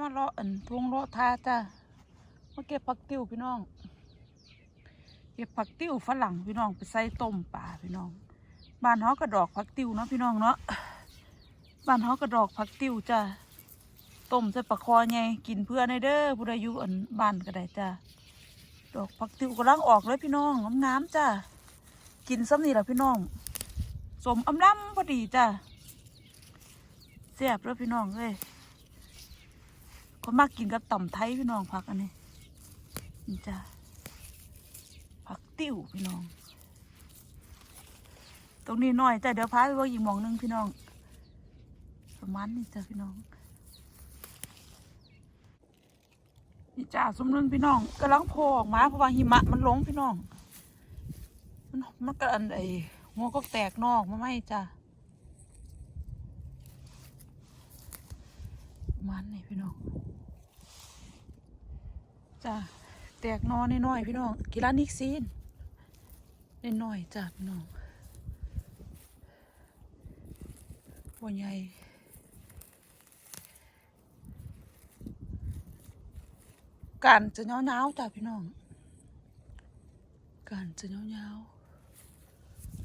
มาเลาะอันทวงเลาะทาจ้ามาเก็บผักติ้วพี่น้อง เก็บผักติ้วฝรั่งพี่น้องไปใส่ต้มป่าพี่น้อง บ้านเฮากระดอกผักติ้วเนาะพี่น้องเนาะ บ้านเฮากระดอกผักติ้วจ้าต้มใส่ปลาคอไงกินเพื่อในเด้อผู้ใดอยู่อันบ้านก็ได้จ้าดอกผักติ้วกำลังออกเลยพี่น้องงามๆจ้ากินซ้ำนี่แหละพี่น้อง สมอำล้ำพอดีจ้าแซ่บเลยพี่น้องเอ้ย คนมากกินกับต่ำไทยพี่น้องผักอันนี้นี่จ้าผักติ้วพี่น้อง ตรงนี้น่อยจ้ะเดี๋ยวพาไปว่าอีกมองหนึงพี่น้อง ประมาณนี้จ้ะพี่น้องนี่จ้าสมนึงพี่น้องกำลังโผล่ออกมาเพราะว่าหิมะมันลงพี่น้อง มันมันก็อันไอหัวก็แตกนอกมาไม่จ้ะประ มันนี่พี่น้องจ้ะแตกนอนน้อยๆพี่น้องกีฬานิกซีนน้อยๆจ้ะพี่น้องบัวใหญ่การจะเงาๆจ้ะพี่น้องการจะเงา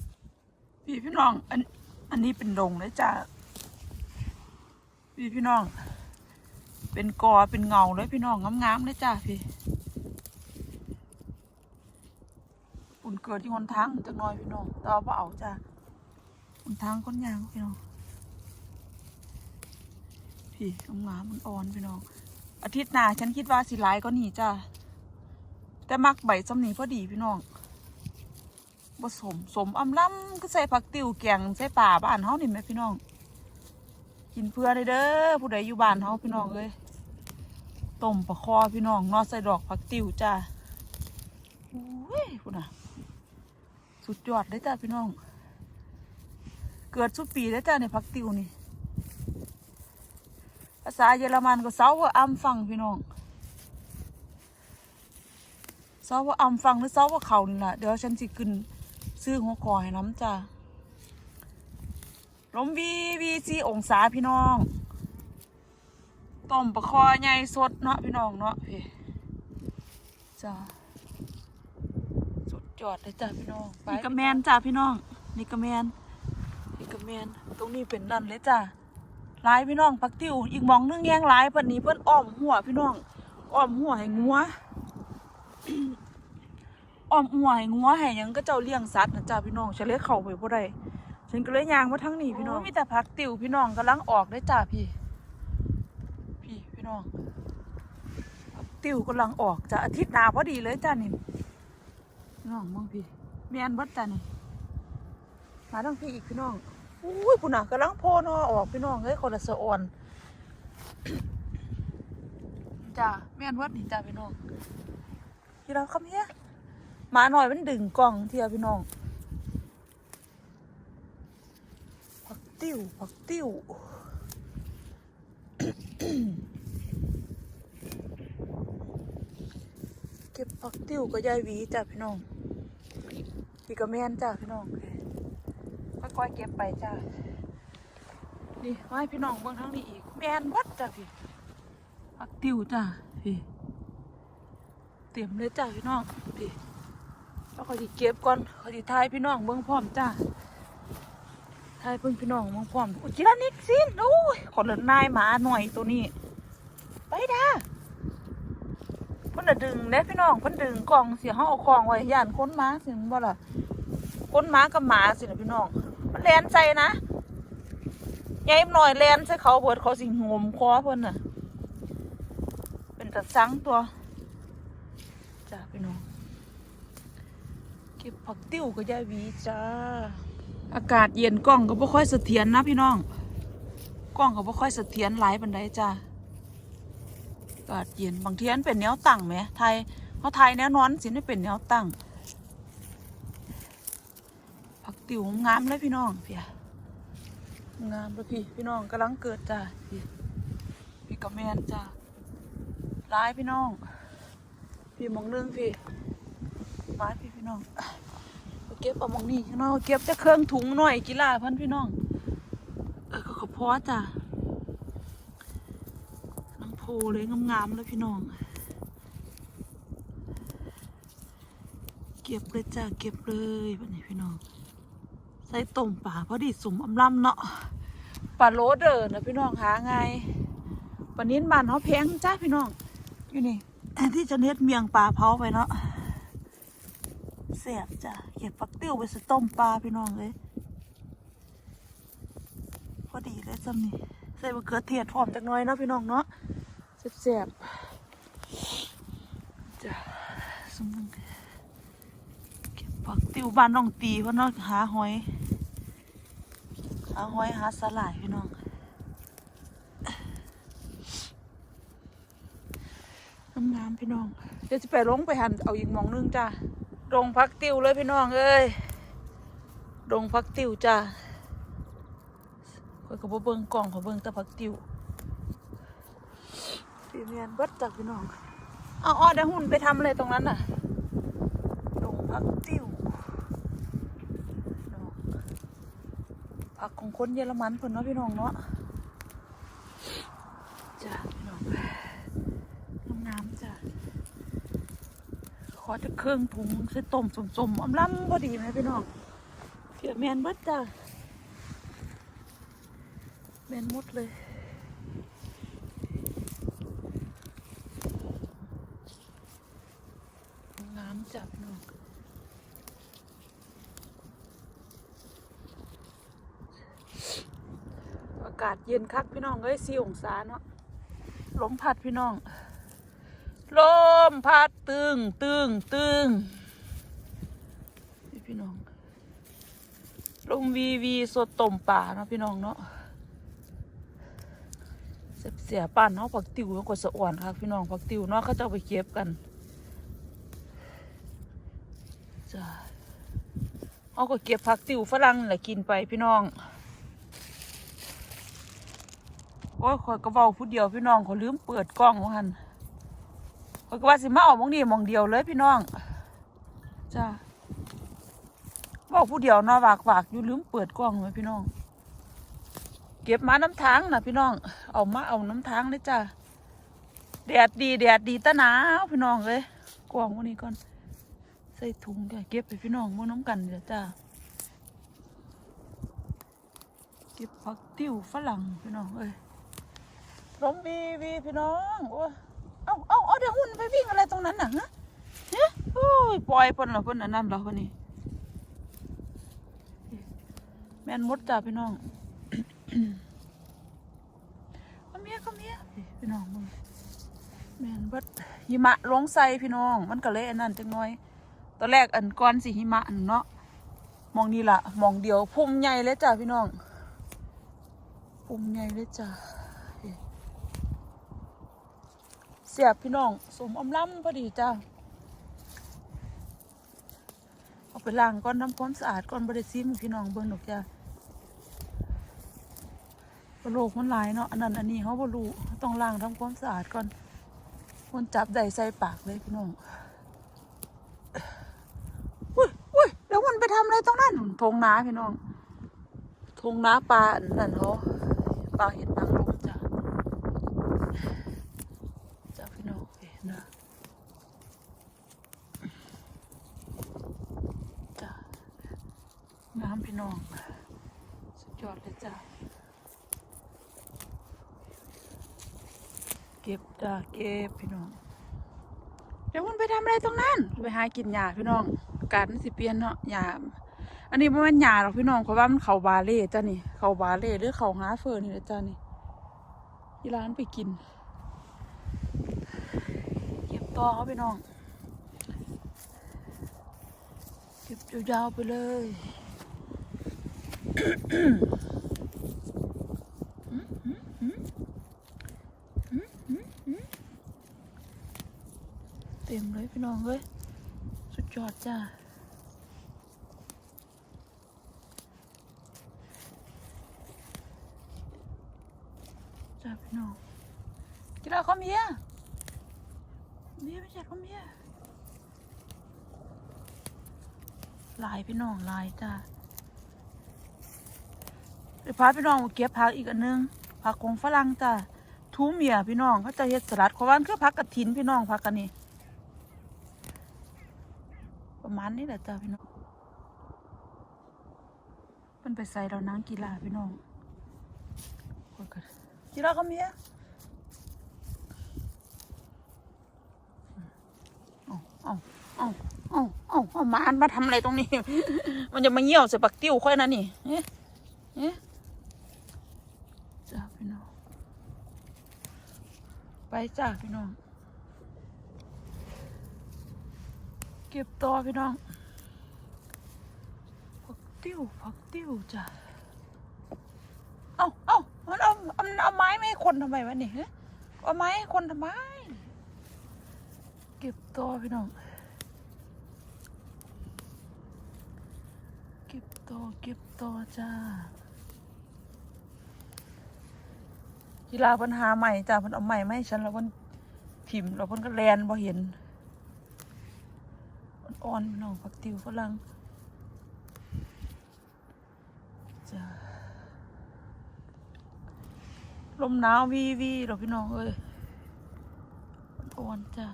ๆพี่พี่น้องอันอันนี้เป็นดงเลยจ้ะพี่พี่น้อง เป็นกอเป็นเงาเลยพี่น้องงามๆเลยจ้ะพี่อุ่นเกิดที่คนทางจักหน้อยพี่น้องต่อเปล่เอาจ้ะมันทางก้นยางพี่น้องพี่งามๆมันอ่อนพี่น้อง อาทิตย์หน้าฉันคิดว่าสิหลายก็หนีจ้าแต่มักใบสำนีพอดีพี่น้องผสมสมอำล้ำก็ใส่ผักติ๋วแกงใส่ป่าบ้านเฮานี่ไหมพี่น้อง กินเพื่อได้เด้อผู้ใดอยู่บ้านเฮาพี่น้องเลย ต้มปลาคอพี่น้องนอใส่ดอกผักติ๋วจ้าอุ้ยคุณน่ะ สุดยอดเลยจ้าพี่น้อง เกิดสุดปีแล้จ้าในพักติ๋วนี่ ภาษาเยอรมันก็เซาว่าอัมฟังพี่น้องเซาว่าอัมฟังหรือเซาว่าเขานี่แหละเดี๋ยวฉันสิขึ้นซื้อหัวคอให้น้ำจ้าลมวีวีซีองศาพี่น้อง ต้มปลาคอใหญ่สดเนาะพี่น้องเนาะพี่จ้าสุดยอดเลยจ้าพี่น้องนี่ก็แมนจ้าพี่น้องนี่ก็แมนนี่ก็แมนตรงนี้เป็นนั่นเลยจ้ะหลายพี่น้องปักติวอีกหมองนึงแยงหลายเพิ่นนี้เพิ่นอ้อมหัวพี่น้องอ้อมหัวให้งัวอ้อมหัวให้งัวให้หยังก็เจ้าเลี้ยงสัตว์นะจ้ะพี่น้องฉันเลยเข้าไปบ่ได้ฉันก็เลยย่างมาทางนี้พี่น้องมีแต่ผักติวพี่น้องกำลังออกได้จ้ะพี่ พี่พี่น้องผักติวกำลังออกจ้ะอาทิตย์หน้าพอดีเลยจ้ะนี่พี่น้องมองพี่แม่นวัดจ้ะนี่มาทั้งพี่อีกพี่น้องอุ้ยปุ่นน่ะกำลังโพนอออกพี่น้องเฮ้ยคนละสะอ่อนจ้าแม่นวัดนี่จ้าพี่น้องพี่เราคำเฮียหมาหน่อยมันดึงกล่องเทียพี่น้องผักติ้วผักติ้ว เก็บผักติ้วก็ยายหวีจ้าพี่น้องพี่ก็แม่นจ้าพี่น้องค่อยๆเก็บไปจ้านี่ไว้พี่น้องเบิ่งทั้งนี้อีก แมนวัดจ้ะพี่ผักติวจ้ะพี่เตรียมเลยจ้ะพี่น้องพี่แล้วเขาจะเก็บก่อนเขาจะทายพี่น้องเบิ่งพร้อมจ้าทายเบิ่งพี่น้องเบิ่งพร้อมโอ้จิรานิกสินโอ้ยขอเลินนายหมาหน่อยตัวนี้ ไปด้า พิ่นน่ะดึงเด้พี่น้องเพิ่นดึงกล่องเสียห้องเอากล่องไว้ย่านค้นมาสิมันบ่ล่ะค้นหมากับหมาสินะพี่น้อง มันแลนใจนะยายหน่อยแลนใส่เขาเบิดเขาสิงมคอเพิ่นน่ะ เป็นตะสังตัวจ้าพี่น้องเก็บผักติ้วกับยายวีจ้า อากาศเย็นกล้องก็บ่ค่อยเสถียรนะพี่น้องกล้องก็บ่ค่อยเสถียรหลายปานใดจ้า กาศเย็นบางทีอันเป็นแนวตั้งไหมไทยเขาไทยแนวนอนสิไม่เป็นแนวตั้งผักติ๋วงามเลยพี่น้องเพียงามเลยพี่พี่น้องกำลังเกิดจ้าพี่กระแมนจ้าร้ายพี่น้อง พี่มองนึงพี่ร้ายพี่พี่น้องเก็บเอามองนี่พี่น้องเก็บจะเครื่องถุงหน่อยกีฬาเพันพี่น้องเออก็ขอพอจ้า พโผล่เลยงามๆเลยพี่น้อง เก็บเลยจ้าเก็บเลยวันนี้พี่น้อง ใส่ต้มป่าพอดีสุ่มอำลำเนาะปลาโลเดอร์นะพี่น้องหาไงปลานิ้นบานเขาแพงจ้าพี่น้อง อยู่นี่แทนที่จะเน็ดเมียงปลาเผาไปเนาะเสียบจ้ะเก็บฟักติ้วไปสต้มปลาพี่น้องเลยพอดีเลยจำนี่ใส่มะเขือเทศหอมจักน้อยเนาะพี่น้องเนาะ เสียบๆจ้ะสมมุติเก็บผักติวบ้านน้องตีเพราะเนาะหาหอย หาหอยหาสลายพี่น้องงามๆพี่น้อง เดี๋ยวจะไปลงไปหันเอาอีกมองนึงจ้ะดงพักติวเลยพี่น้องเอ้ยดงพักติวจ้ะข่อยก็บ่เบิ่งกล่องขาเบิ่งต่ผักติว พี่เมียนเบิดจากพี่น้องเอาอ้อได้หุ่นไปทำอะไรตรงนั้นน่ะลงผักติวน้องผักของคนเยอรมันเพิ่นเนาะพี่น้องเนาะจ้าพี่น้องงามๆจ้าขอจะเครื่องถุงใส่ต้มสมๆอำล้ำพอดีไหมพี่น้องเพี่เมียนเบิดจ้าแมนหมดเลย น้ำจับเนาะอากาศเย็นคักพี่น้องเอ้ยสี่องศาเนาะลมพัดพี่น้อง ลมพัดตึงตึงตึงพี่น้อง ลมวีวีสดต้มป่าเนาะพี่น้องเนาะเสียเสียป่านเนาะผักติวมันก็สะอ่อนค่ะพี่น้องผักติวเนาะเขาจะไปเก็บกันจ้าเอาก็เก็บผักติวฝรั่งแหละกินไปพี่น้องโอ้ยคอยกระเบาผู้เดียวพี่น้องเขาลืมเปิดกล้องว่าหันคอยก็ว่าสิมาออกมองนี่มองเดียวเลยพี่น้องจ้าว่าผู้เดียวนาะฝากฝากอยู่ลืมเปิดกล้องเลยพี่น้อง เก็บมาน้ำทางนะพี่น้อง เอามาเอาน้ำทางเลยจ้ะแดดดีแดดดีตะหนาวพี่น้องเลยกวางวันนี้ก่อนใส่ถุงจ้ะเก็บไปพี่น้องมาน้ำกันเดี๋ยวจ้าเก็บผักติ้วฝรั่งพี่น้องเอ้ย ลมวีวีพี่น้องโอ้เอาเอาเอาเดี๋ยวหุ่นไปวิ่งอะไรตรงนั้นน่ะฮะเนี่ยโอ้ยปล่อยเพิ่นเหรอเพิ่นอันนั้นเหรอเพิ่นนี่แม่นมดจ้าพี่น้องก็เมียก็เมียพี่น้องมึงแม่นเบิดหิมะลงใส่พี่น้อง มันก็เลยอันนั้นจังน้อย ตอนแรกอันก้อนสิหิมะอันเนาะมองนี่ละมองเดียวพุ่มใหญ่เลยจ้ะพี่น้อง พุ่มใหญ่เลยจ้ะ เสียบพี่น้องสมอำล้ำพอดีจ้าเอาไปล้างก่อนทำความสะอาดก่อนบริซิมพี่น้องเบิ่งดอกจ้าโรคมันหลายเนาะอันนั้นอันนี้เขาบรูต้องล้างทำความสะอาดก่อนมันจับได้ใส่ปากเลยพี่น้องอุ้ยอุ้ยเดี๋ยวมันไปทำอะไรตรงนั้นทงน้าพี่น้องทงน้าปลาอันนั่นเขาปลาเห็ดนางรมจ้ะจ้าพี่น้องเห็นนะจ้ะ น้อง สุดยอดเลยจ้ะ เก็บจ้าเก็บพี่น้อง เดี๋ยวมันไปทำอะไรตรงนั้น ไปหากินหญ้าพี่น้องอากาศมันสิเปลี่ยนเนาะหญ้าอันนี้มันหญ้าหรอกพี่น้องเพราะว่ามันเขาบาเล่จ้านี่ เขาบาเล่หรือเขาหาเฟอร์นี่แหละจ้านี่ที่ร้านไปกิน เก็บต่อเขาพี่น้อง เก็บยาวๆไปเลย เต็มเลยพี่น้องเอ้ยสุดยอดจ้าจ้าพี่น้องกินอะไรข้าวเมียเมียไม่ใช่ข้าวเมียลายพี่น้องลายจ้า ไปพาพี่น้องเก็บผักอีกอันนึงผักของฝรั่งจ้าทูเมียพี่น้องเขาจะเฮ็ดสลัดขวามันคือผักกระถินพี่น้องผักกันนี่ประมาณนี้แหละจ้าพี่น้องมันไปใส่เรานางกีฬาพี่น้องกีฬาก็มีอาเอาเอาเอาเอาเอามาอันมาทำอะไรตรงนี้ มันจะมาเหี่ยวใส่ปักติ้วค่อยนะนี่เอ๊ะเอ๊ะจ้าพี่น้อง ไปจ้าพี่น้อง เก็บต่อพี่น้องผักติ้วผักติ้วจ้ะเอาเอามันเอาเอาเอาไม้ไม่ให้คนทำไมวะนี่ฮะเอาไม้ให้คนทำไม เก็บต่อพี่น้อง เก็บต่อเก็บต่อจ้า กีฬาเพิ่นหาใหม่จ้าเพิ่นเอาใหม่มาให้ฉันแล้วเพิ่นถิ่มแล้วเพิ่นก็แลนบ่เห็นมันอ่อนพี่น้องผักติวฝรั่งจ้าลมหนาววีวีดอกพี่น้องเอ้ยมันอ่อนจ้า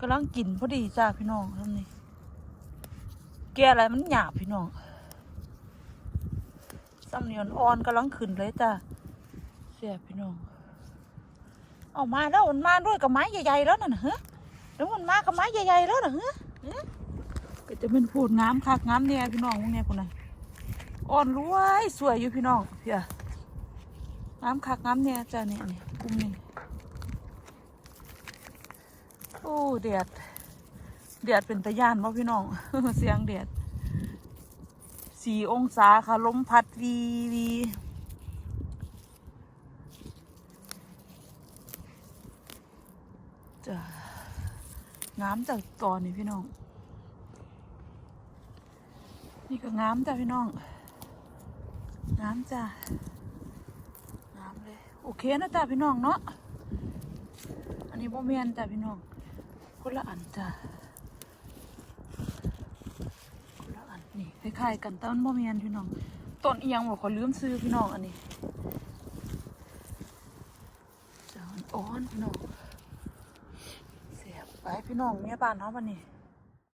กำลังกินพอดีจ้าพี่น้องทำนี่แกอะไรมันหยาบพี่น้องซ้ำเนี่อ่อนกำลังขึ้นเลยจ้า สียพี่น้องเอามาแล้วมันมาด้วยกับไม้ใหญ่ๆแล้วน่ะนะเฮ้แล้วมันมากับไม้ใหญ่ๆแล้วน่ะเฮ้ยเฮ้ยก็จะเป็นพูดงามคักงามเนี่ยพี่น้องวกเนียคนน่ะอ่อนรวยสวยอยู่พี่น้องเพี่ยงามคักงามเนี่ยจ้าเนี่ยเนี่ยกลุ่มนี้โอ้เดียดเดียดเป็นตะย่านป่พี่น้องเสียงเดียดสี่องศาค่ะลมพัดวีวี จะ งามจากตอนนี้พี่น้อง นี่ก็งามจ้ะพี่น้อง งามจ้ะงามเลย โอเคนะจ้ะพี่น้องเนาะ อันนี้บ่เมียนจ้ะพี่น้องคนละอันจ้ะคนละอันนี่คล้ายๆกันต่มันบ่เมียนพี่น้อง ต้นเอียงบอกขอลืมซื้อพี่น้องอันนี้จ้ะมันอ่อนพี่น้อง ไปพี่น้องเมียบ้านเขาวันนี้